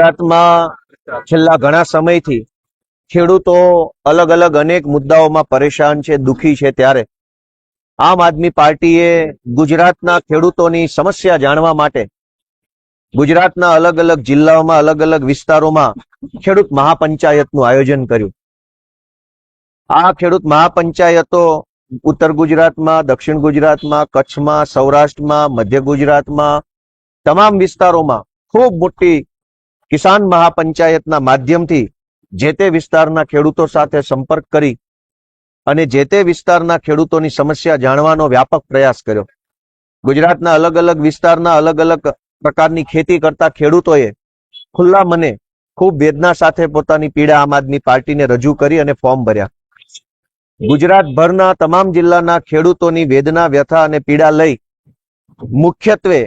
ગુજરાતમાં છેલ્લા ઘણા સમયથી ખેડૂતો અલગ અલગ અનેક મુદ્દાઓમાં પરેશાન છે, દુખી છે ત્યારે આમ આદમી પાર્ટીએ ગુજરાતના ખેડૂતોની સમસ્યા જાણવા માટે ગુજરાતના અલગ અલગ જિલ્લાઓમાં, અલગ અલગ વિસ્તારોમાં ખેડૂત મહાપંચાયતનું આયોજન કર્યું. આ ખેડૂત મહાપંચાયતો ઉત્તર ગુજરાતમાં, દક્ષિણ ગુજરાતમાં, કચ્છમાં, સૌરાષ્ટ્રમાં, મધ્ય ગુજરાતમાં, તમામ વિસ્તારોમાં ખૂબ મોટી કિસાન મહાપંચાયતના માધ્યમથી જે તે વિસ્તારના ખેડૂતો સાથે સંપર્ક કરી અને જે તે વિસ્તારના ખેડૂતોની સમસ્યા જાણવાનો વ્યાપક પ્રયાસ કર્યો. ગુજરાતના અલગ અલગ વિસ્તારના અલગ અલગ પ્રકારની ખેતી કરતા ખેડૂતોએ ખુલ્લા મને ખૂબ વેદના સાથે પોતાની પીડા આમ આદમી પાર્ટીને રજૂ કરી અને ફોર્મ ભર્યા. ગુજરાતભરના તમામ જિલ્લાના ખેડૂતોની વેદના વ્યથા અને પીડા લઈ મુખ્યત્વે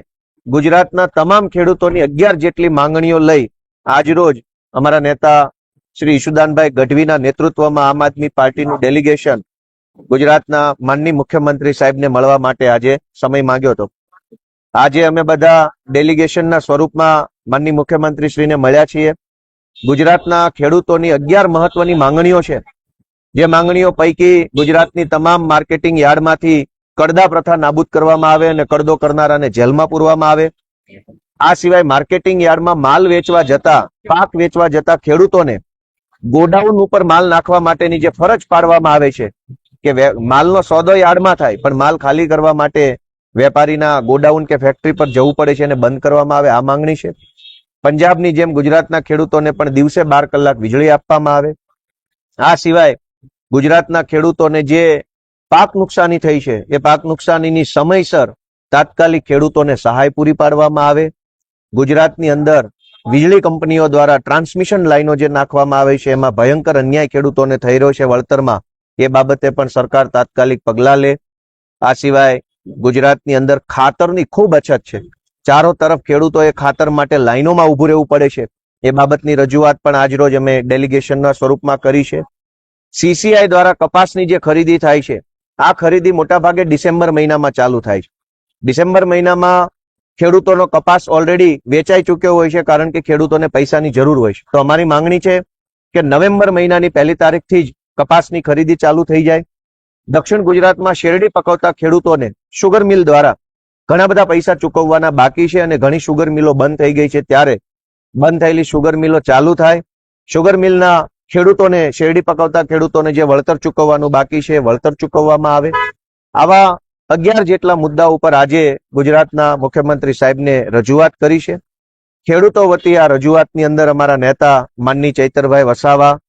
ગુજરાતના તમામ ખેડૂતોની અગિયાર જેટલી માંગણીઓ લઈ આજરોજ અમારા નેતા શ્રી ઈશુદાનભાઈ ગઢવીના નેતૃત્વમાં આમ આદમી પાર્ટીનું ડેલિગેશન ગુજરાતના માનની મુખ્યમંત્રી સાહેબને મળવા માટે આજે સમય માંગ્યો હતો. આજે અમે બધા ડેલિગેશનના સ્વરૂપમાં માનની મુખ્યમંત્રી શ્રીને મળ્યા છીએ. ગુજરાતના ખેડૂતોની અગિયાર મહત્વની માંગણીઓ છે. જે માંગણીઓ પૈકી ગુજરાતની તમામ માર્કેટિંગ યાર્ડમાંથી કડદા પ્રથા નાબૂદ કરવામાં આવે અને કડદો કરનારાને જેલમાં પૂરવામાં આવે. આ સિવાય માર્કેટિંગ યાર્ડમાં માલ વેચવા જતા, પાક વેચવા જતા ખેડૂતોને ગોડાઉન ઉપર માલ નાખવા માટેની જે ફરજ પાડવામાં આવે છે કે માલનો સોદો યાર્ડમાં થાય, પણ માલ ખાલી કરવા માટે વેપારીના ગોડાઉન કે ફેક્ટરી પર જવું પડે છે અને બંધ કરવામાં આવે, આ માંગણી છે. પંજાબની જેમ ગુજરાતના ખેડૂતોને પણ દિવસે બાર કલાક વીજળી આપવામાં આવે. આ સિવાય ગુજરાતના ખેડૂતોને જે પાક નુકસાની થઈ છે. એ પાક નુકસાનીની સમયસર તાત્કાલિક ખેડૂતોને સહાય પૂરી પાડવામાં આવે. ગુજરાતની અંદર વીજળી કંપનીઓ દ્વારા ટ્રાન્સમિશન લાઈનો જે નાખવામાં આવે છે, એમાં ભયંકર અન્યાય ખેડૂતોને થઈ રહ્યો છે વળતરમાં. એ બાબતે પણ સરકાર તાત્કાલિક પગલાં લે. આ સિવાય ગુજરાતની અંદર ખાતરની ખૂબ અછત છે. ચારો તરફ ખેડૂતોએ ખાતર માટે લાઈનોમાં ઊભું રહેવું પડે છે. એ બાબતની રજૂઆત પણ આજરોજ અમે ડેલિગેશનના સ્વરૂપમાં કરી છે. સીસીઆઈ દ્વારા કપાસની જે ખરીદી થાય છે આ ખરીદી મોટાભાગે ડિસેમ્બર મહિનામાં ચાલુ થાય છે. ડિસેમ્બર મહિનામાં ખેડૂતોનો કપાસ ઓલરેડી વેચાઈ ચૂક્યો હોય છે કારણ કે ખેડૂતોને પૈસાની જરૂર હોય છે. તો અમારી માંગણી છે કે નવેમ્બર મહિનાની પહેલી તારીખથી જ કપાસની ખરીદી ચાલુ થઈ જાય. દક્ષિણ ગુજરાતમાં શેરડી પકવતા ખેડૂતોને સુગર મિલ દ્વારા ઘણા બધા પૈસા ચૂકવવાના બાકી છે અને ઘણી સુગર મિલો બંધ થઈ ગઈ છે. ત્યારે બંધ થયેલી સુગર મિલો ચાલુ થાય. સુગર મિલના ખેડૂતોને શેરડી પકાવતા ખેડૂતોને જે વળતર ચૂકવવાનું બાકી છે વળતર ચૂકવવામાં આવે. આવા અગિયાર જેટલા મુદ્દા ઉપર આજે ગુજરાતના મુખ્યમંત્રી સાહેબને રજૂઆત કરી છે. ખેડૂતો વતી આ રજૂઆતની અંદર અમારા નેતા માનની ચૈતરભાઈ વસાવા,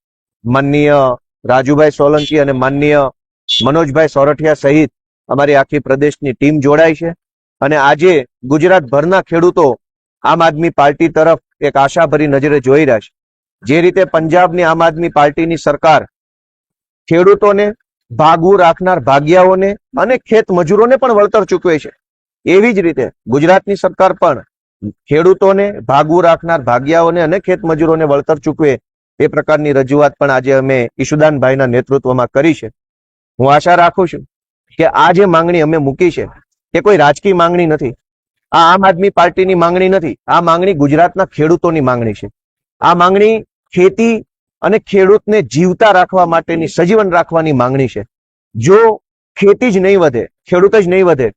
માનનીય રાજુભાઈ સોલંકી અને માનનીય મનોજભાઈ સોરઠિયા સહિત અમારી આખી પ્રદેશની ટીમ જોડાઈ છે. અને આજે ગુજરાતભરના ખેડૂતો આમ આદમી પાર્ટી તરફ એક આશાભરી નજરે જોઈ રહ્યા છે. જે રીતે પંજાબની આમ આદમી પાર્ટીની સરકાર ખેડૂતોને ભાગવું રાખનાર ભાગિયાઓને અને ખેત મજૂરોને પણ વળતર ચૂકવે છે. એવી જ રીતે ગુજરાતની સરકાર પણ ખેડૂતોને ભાગવું રાખનાર ભાગિયાઓને અને ખેત મજૂરોને વળતર ચૂકવે એ પ્રકારની રજૂઆત પણ આજે અમે ઈશુદાનભાઈના નેતૃત્વમાં કરી છે. હું આશા રાખું છું કે આ જે માંગણી અમે મૂકી છે એ કોઈ રાજકીય માંગણી નથી. આ આમ આદમી પાર્ટીની માંગણી નથી. આ માંગણી ગુજરાતના ખેડૂતોની માંગણી છે. આ માંગણી ખેતી અને ખેડૂતને જીવતા રાખવા માટેની, સજીવન રાખવાની માંગણી છે. જો ખેતી જ નહીં વધે, ખેડૂત જ નહીં વધે,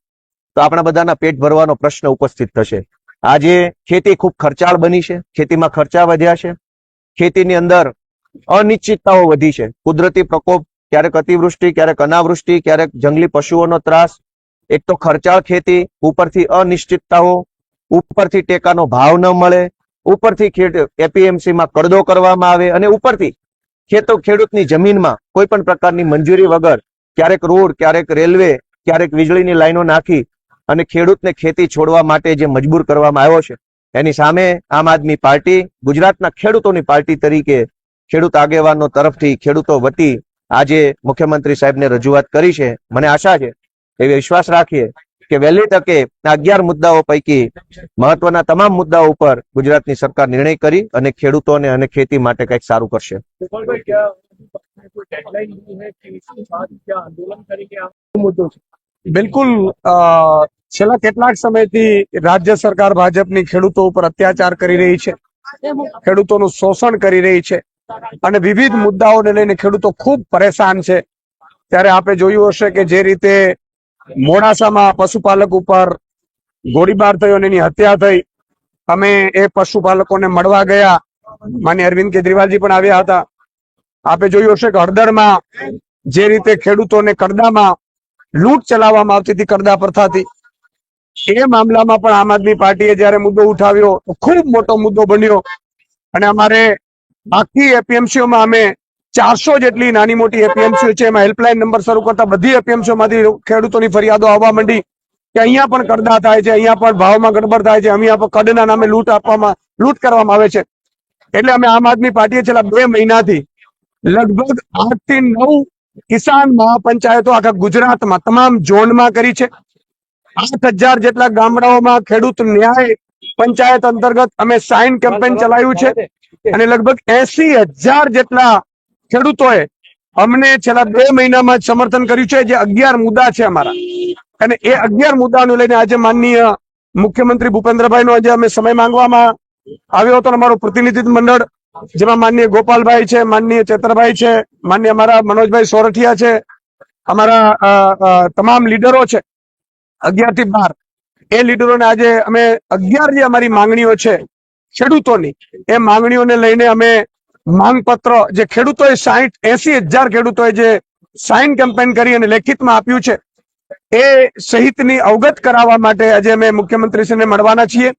તો આપણા બધાના પેટ ભરવાનો પ્રશ્ન ઉપસ્થિત થશે. આજે ખેતી ખૂબ ખર્ચાળ બની છે, ખેતીમાં ખર્ચા વધ્યા છે, ખેતીની અંદર અનિશ્ચિતતાઓ વધી છે. કુદરતી પ્રકોપ ક્યારેક અતિવૃષ્ટિ, ક્યારેક અનાવૃષ્ટિ, ક્યારેક જંગલી પશુઓનો ત્રાસ. એક તો ખર્ચાળ ખેતી, ઉપરથી અનિશ્ચિતતાઓ, ઉપરથી ટેકાનો ભાવ ન મળે ઉપરથી એપીએમસીમાં કડદો કરવામાં આવે અને ઉપરથી ખેતો ખેડૂતની જમીનમાં કોઈ પણ પ્રકારની મંજૂરી વગર ક્યારેક રોડ, ક્યારેક રેલવે, ક્યારેક વીજળીની લાઈનો નાખી અને ખેડૂતને ખેતી છોડવા માટે જે મજબૂર કરવામાં આવ્યો છે. એની સામે આમ આદમી પાર્ટી, ગુજરાતના ખેડૂતોની પાર્ટી તરીકે ખેડૂત આગેવાનો તરફથી ખેડૂતો વતી આજે મુખ્યમંત્રી સાહેબને રજૂઆત કરી છે. મને આશા છે એ વિશ્વાસ રાખીએ કે વહેલી તકે અગિયાર મુદ્દાઓ પૈકી મહત્વના તમામ મુદ્દાઓ ઉપર ગુજરાતની સરકાર નિર્ણય કરી અને ખેડૂતોને અને ખેતી માટે કંઈક સારું કરશે. બિલકુલ છેલ્લા કેટલાક સમયથી રાજ્ય સરકાર ભાજપની ખેડૂતો ઉપર અત્યાચાર કરી રહી છે. ખેડૂતોનું શોષણ કરી રહી છે. અને વિવિધ મુદ્દાઓને લઈને ખેડૂતો ખૂબ પરેશાન છે. ત્યારે આપણે જોયું હશે કે જે રીતે મોડાસામાં પશુપાલક ઉપર ગોળીબાર થયો અને એની હત્યા થઈ. અમે એ પશુપાલકોને મળવા ગયા. માન્ય અરવિંદ કેજરીવાલજી પણ આવ્યા હતા. આપે જોયું હશે કે હળદરમાં જે રીતે ખેડૂતોને કરદામાં લૂંટ ચલાવવામાં આવતી હતી, કરદા પ્રથાથી એ મામલામાં પણ આમ આદમી પાર્ટીએ જ્યારે મુદ્દો ઉઠાવ્યો, તો ખૂબ મોટો મુદ્દો બન્યો. અને અમારે આખી એપીએમસીઓમાં અમે ચારસો જેટલી નાની મોટી એપીએમસીઓ છે, એમાં હેલ્પલાઇન નંબર શરૂ કરતા બધી એપીએમસીઓમાંથી ખેડૂતોની ફરિયાદો આવવા માંડી કે અહીંયા પણ કરદા થાય છે, અહીંયા પણ ભાવમાં ગડબડ થાય છે, અહીંયા કડના નામે લૂંટ આપવામાં, લૂંટ કરવામાં આવે છે. એટલે અમે આમ આદમી પાર્ટીએ છેલ્લા બે મહિનાથી લગભગ આઠથી નવ કિસાન મહાપંચાયતો આખા ગુજરાતમાં તમામ ઝોનમાં કરી છે. આઠ હજાર જેટલા ગામડાઓમાં ખેડૂત ન્યાય પંચાયત અંતર્ગત અમે સાઇન કેમ્પેન ચલાવ્યું છે. અને લગભગ એસી હજાર જેટલા ખેડૂતોએ અમને છેલ્લા બે મહિનામાં સમર્થન કર્યું છે. જે અગિયાર મુદ્દા છે અમારા. અને એ અગિયાર મુદ્દાને લઈને આજે માનનીય મુખ્યમંત્રી ભૂપેન્દ્રભાઈનો આજે અમે સમય માંગવામાં આવ્યો હતો. અમારું પ્રતિનિધિત્વ મંડળ, જેમાં માનનીય ગોપાલભાઈ છે, માનનીય ચેતરભાઈ છે, માનનીય અમારા મનોજભાઈ સોરઠિયા છે, અમારા તમામ લીડરો છે. અગિયારથી બાર. એ લીડરોને આજે અમે અગિયાર જે અમારી માંગણીઓ છે, ખેડૂતોની, એ માંગણીઓને લઈને અમે માંગપત્ર જે ખેડૂતોએ સાહીઠ એસી હજાર ખેડૂતોએ જે સાઇન કેમ્પેન કરી અને લેખિતમાં આપ્યું છે, એ સહિતની અવગત કરાવવા માટે આજે અમે મુખ્યમંત્રીશ્રીને મળવાના છીએ.